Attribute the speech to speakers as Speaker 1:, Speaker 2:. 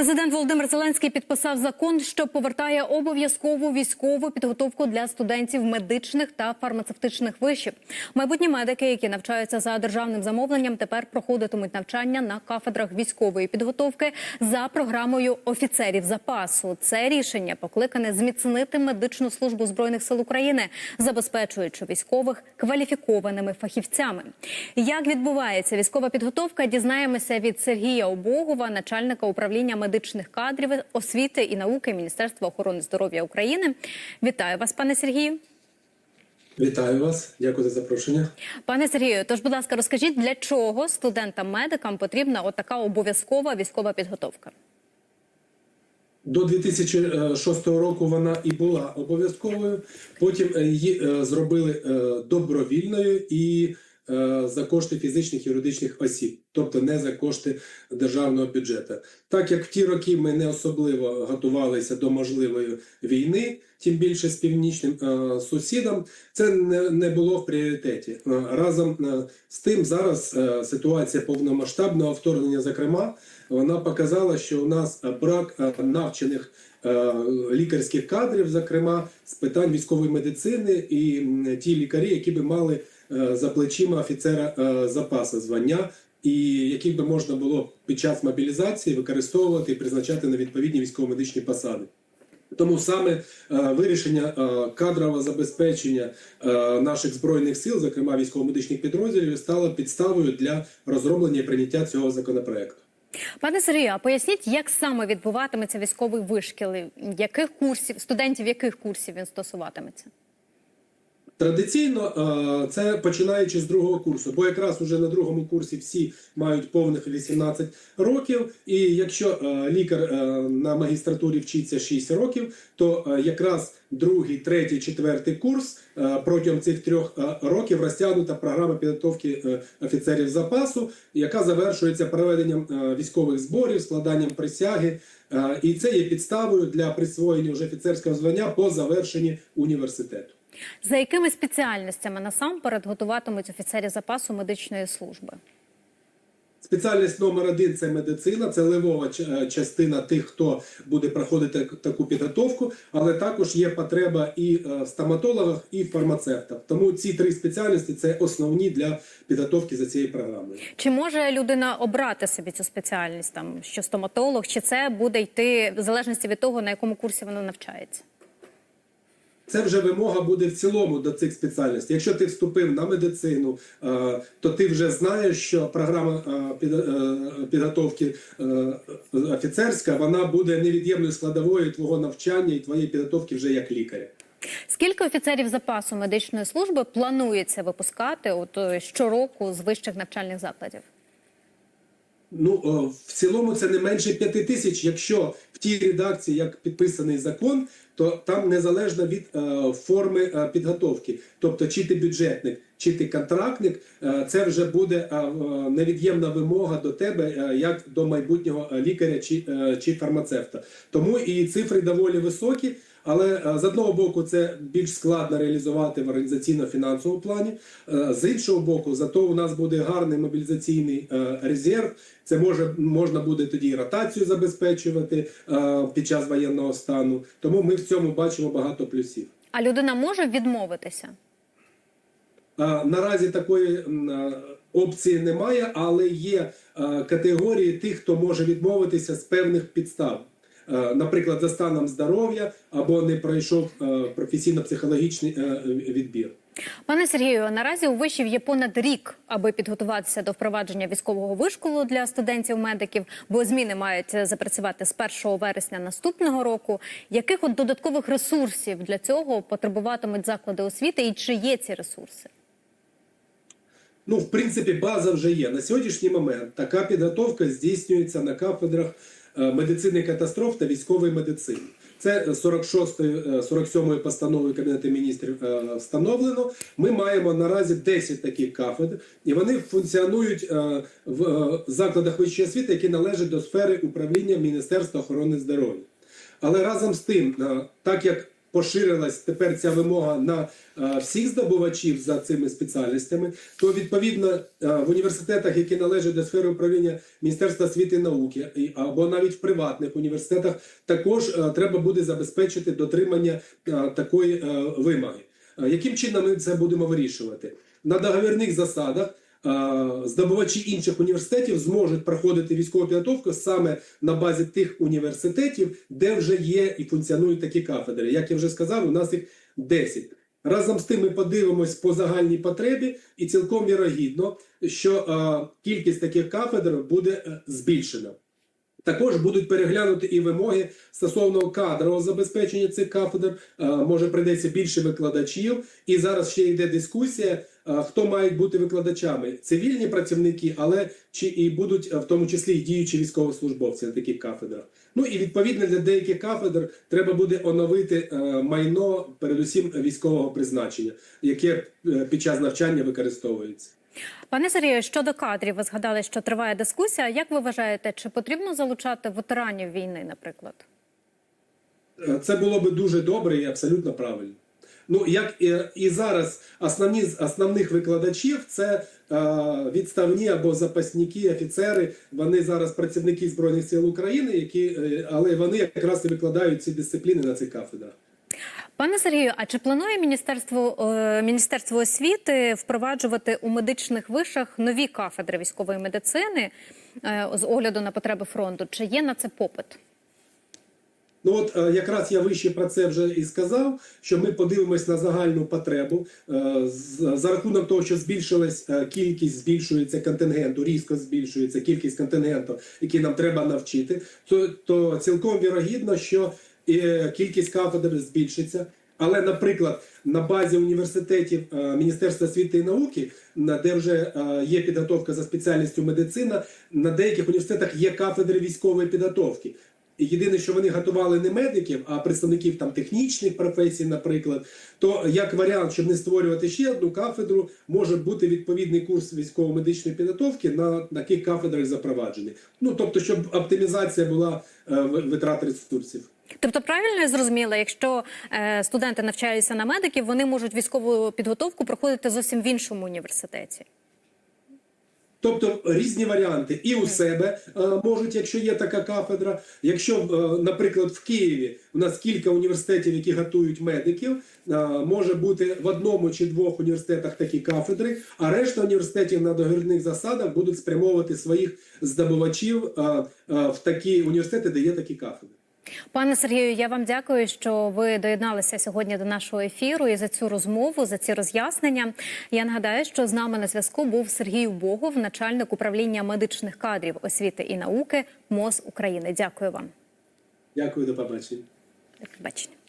Speaker 1: Президент Володимир Зеленський підписав закон, що повертає обов'язкову військову підготовку для студентів медичних та фармацевтичних вишів. Майбутні медики, які навчаються за державним замовленням, тепер проходитимуть навчання на кафедрах військової підготовки за програмою офіцерів запасу. Це рішення покликане зміцнити медичну службу збройних сил України, забезпечуючи військових кваліфікованими фахівцями. Як відбувається військова підготовка, дізнаємося від Сергія Обогова, начальника управління медичних кадрів, освіти і науки Міністерства охорони здоров'я України. Вітаю вас, пане Сергію.
Speaker 2: Вітаю вас, дякую за запрошення.
Speaker 1: Пане Сергію, тож, будь ласка, розкажіть, для чого студентам-медикам потрібна отака обов'язкова військова підготовка?
Speaker 2: До 2006 року вона і була обов'язковою. Потім е, її е, зробили е, добровільною і е, за кошти фізичних і юридичних осіб, тобто не за кошти державного бюджету. Так як в ті роки ми не особливо готувалися до можливої війни, тим більше з північним е, сусідом, це не, було в пріоритеті. Е, Разом е, з тим зараз е, ситуація повномасштабного вторгнення, зокрема, вона показала, що у нас е, брак е, навчених е, лікарських кадрів, зокрема з питань військової медицини, і ті лікарі, які би мали е, за плечима офіцера е, запасу звання, і яких би можна було під час мобілізації використовувати і призначати на відповідні військово-медичні посади. Тому саме е, вирішення е, кадрового забезпечення е, наших збройних сил, зокрема військово-медичних підрозділів, стало підставою для розроблення і прийняття цього законопроекту.
Speaker 1: Пане Сергію, а поясніть, як саме відбуватиметься військовий вишкіл, яких курсів студентів яких курсів він стосуватиметься?
Speaker 2: Традиційно е, це починаючи з другого курсу, бо якраз уже на другому курсі всі мають повних 18 років. І якщо е, лікар е, на магістратурі вчиться 6 років, то якраз другий, третій, четвертий курс протягом цих трьох років розтягнута програма підготовки офіцерів запасу, яка завершується проведенням військових зборів, складанням присяги. І це є підставою для присвоєння вже офіцерського звання по завершенні університету.
Speaker 1: За якими спеціальностями насамперед готуватимуть офіцерів запасу медичної служби?
Speaker 2: Спеціальність номер один це медицина, це левова е, частина тих, хто буде проходити таку підготовку, але також є потреба і е, в стоматологах, і в фармацевтах. Тому ці три спеціальності це основні для підготовки за цією програмою.
Speaker 1: Чи може людина обрати собі цю спеціальність, там що стоматолог, чи це буде йти в залежності від того, на якому курсі вона навчається?
Speaker 2: Це вже вимога буде в цілому до цих спеціальностей. Якщо ти вступив на медицину, е, то ти вже знаєш, що програма е, е, підготовки офіцерська вона буде невід'ємною складовою твого навчання і твоєї підготовки вже як лікаря.
Speaker 1: Скільки офіцерів запасу медичної служби планується випускати от щороку з вищих навчальних закладів?
Speaker 2: Ну в цілому це не менше п'яти тисяч. Якщо в тій редакції, як підписаний закон, то там незалежно від е, форми е, підготовки, тобто чи ти бюджетник, чи ти контрактник, е, це вже буде е, е, невід'ємна вимога до тебе, е, як до майбутнього лікаря чи, е, чи фармацевта. Тому і цифри доволі високі. Але е, з одного боку це більш складно реалізувати в організаційно-фінансовому плані. Е, З іншого боку, зато у нас буде гарний мобілізаційний е, резерв. Це може можна буде тоді і ротацію забезпечувати під час воєнного стану. Тому ми в цьому бачимо багато плюсів.
Speaker 1: А людина може відмовитися?
Speaker 2: А, Наразі такої е, опції немає, але є а, категорії тих, хто може відмовитися з певних підстав. Наприклад, за станом здоров'я або не пройшов професійно-психологічний е, відбір.
Speaker 1: Пане Сергію, наразі у вишів є понад рік, аби підготуватися до впровадження військового вишколу для студентів-медиків, бо зміни мають запрацювати з 1 вересня наступного року. Яких от додаткових ресурсів для цього потребуватимуть заклади освіти, і чи є ці ресурси?
Speaker 2: Ну, в принципі, база вже є. На сьогоднішній момент така підготовка здійснюється на кафедрах е, медицини катастроф та військової медицини. Це 46-ї, е, 47-ї постанови Кабінету міністрів е, встановлено. Ми маємо наразі 10 таких кафедр, і вони функціонують е, в е, закладах вищої освіти, які належать до сфери управління Міністерства охорони здоров'я. Але разом з тим, е, так як поширилась тепер ця вимога на е, всіх здобувачів за цими спеціальностями, то відповідно е, в університетах, які належать до сфери управління Міністерства освіти і науки, або навіть в приватних університетах, також е, треба буде забезпечити дотримання такої вимоги. Яким чином ми це будемо вирішувати? На договірних засадах здобувачі інших університетів зможуть проходити військову підготовку саме на базі тих університетів, де вже є і функціонують такі кафедри. Як я вже сказав, у нас їх 10. Разом з тим ми подивимось по загальній потребі, і цілком вірогідно, що кількість таких кафедр буде е, збільшена. Також будуть переглянути і вимоги стосовно кадрового забезпечення цих кафедр. Е, Може прийдеться більше викладачів, і зараз ще йде дискусія, е, хто мають бути викладачами цивільні працівники, але чи і будуть е, в тому числі і діючі військовослужбовці на таких кафедрах. Ну і відповідно для деяких кафедр треба буде оновити майно, передусім військового призначення, яке під час навчання використовується.
Speaker 1: Пане Сергію, щодо кадрів, ви згадали, що триває дискусія. Як ви вважаєте, чи потрібно залучати ветеранів війни, наприклад?
Speaker 2: Е, Це було би дуже добре і абсолютно правильно. Ну як і, і зараз основні з основних викладачів це е, відставні або запасники, офіцери. Вони зараз працівники збройних сил України, які е, але вони якраз і викладають ці дисципліни на цих кафедрах.
Speaker 1: Пане Сергію, а чи планує міністерство е, міністерство освіти впроваджувати у медичних вишах нові кафедри військової медицини е, з огляду на потреби фронту? Чи є на це попит?
Speaker 2: Ну от е, якраз я вище про це вже і сказав, що ми подивимось на загальну потребу за рахунок того, що збільшилась кількість, збільшується контингенту, різко збільшується кількість контингенту, який нам треба навчити, то, то цілком вірогідно, що е, кількість кафедр збільшиться. Але, наприклад, на базі університетів е, Міністерства освіти і науки, де вже е, є підготовка за спеціальністю медицина, на деяких університетах є кафедри військової підготовки. Єдине, що вони готували не медиків, а представників там технічних професій, наприклад, то як варіант, щоб не створювати ще одну кафедру, може бути відповідний курс військово-медичної підготовки на таких кафедрах запроваджений. Ну тобто, щоб оптимізація була витрат ресурсів.
Speaker 1: Тобто, правильно я зрозуміла, якщо е, студенти навчаються на медиків, вони можуть військову підготовку проходити зовсім в іншому університеті.
Speaker 2: Тобто різні варіанти і у себе е, можуть, якщо є така кафедра. Якщо, е, наприклад, в Києві у нас кілька університетів, які готують медиків, е, може бути в одному чи двох університетах такі кафедри, а решта університетів на договірних засадах будуть спрямовувати своїх здобувачів в такі університети, де є такі кафедри.
Speaker 1: Пане Сергію, я вам дякую, що ви доєдналися сьогодні до нашого ефіру і за цю розмову, за ці роз'яснення. Я нагадаю, що з нами на зв'язку був Сергій Богов, начальник управління медичних кадрів освіти і науки МОЗ України. Дякую вам.
Speaker 2: Дякую, до побачення.
Speaker 1: До побачення.